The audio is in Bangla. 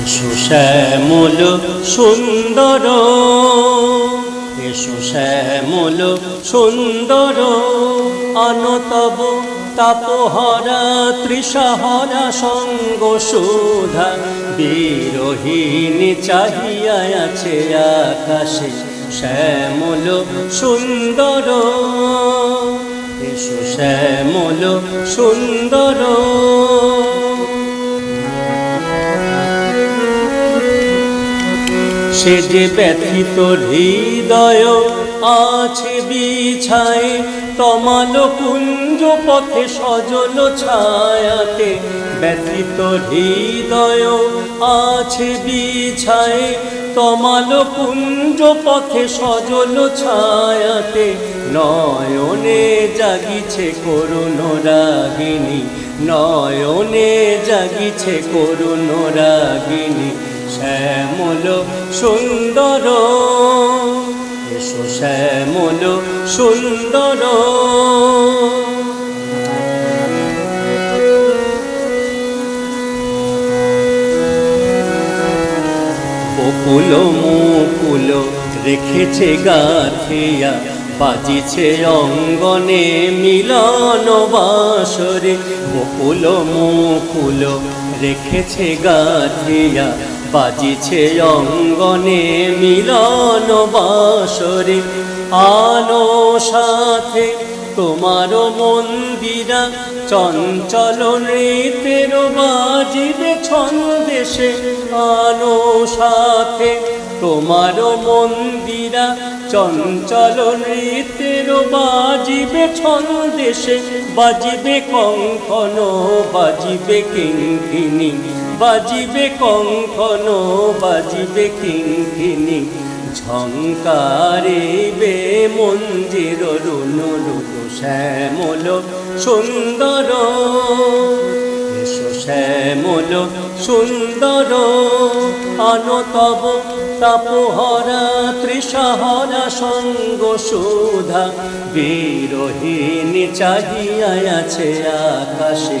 এসো শ্যামল সুন্দর, এসো শ্যামল সুন্দর, অনতব তাপহরা তৃষাহরা সঙ্গ সুধা, বিরোহিণী চাহিয়া আছে আকাশে শ্যামল সুন্দর। এসো শ্যামল সুন্দর। সে যে ব্যথিত হৃদয় আছে বিছায়, তমাল কুঞ্জ পথে সজল ছায়াতে ব্যথিত হৃদয় আছে বিছায়, তমাল কুঞ্জ পথে সজল ছায়াতে নয়নে জাগিছে করুণ রাগিনী, নয়নে জাগিছে করুণ রাগিনী, শ্যামল সুন্দর। শ্যামল সুন্দর। বকুল মুকুল রেখেছে গাথিয়া, বাজিছে অঙ্গনে মিলন বাসরে বকুল মুকুল রেখেছে গাথিয়া বাজিছে অঙ্গনে মিলন বাসরে আলো সাথে তোমার মন্দিরা চঞ্চল নৃত্যের বাজিবে ছন্দেশে। আনো সাথে তোমার মন্দিরা চঞ্চল নৃত্যের বাজিবে ছন্দেশে। বাজিবে কঙ্কন, বাজিবে কিঙ্কিনী বাজিবে কঙ্কন, বাজিবে কিঙ্কিনী ঝঙ্কারে বে রুনু শ্যামল সুন্দর। শ্যামল সুন্দর। আনতব তাপহরা তৃষাহরা সঙ্গ সুধা। বিরোহিণী চাহিয়া আছে আকাশে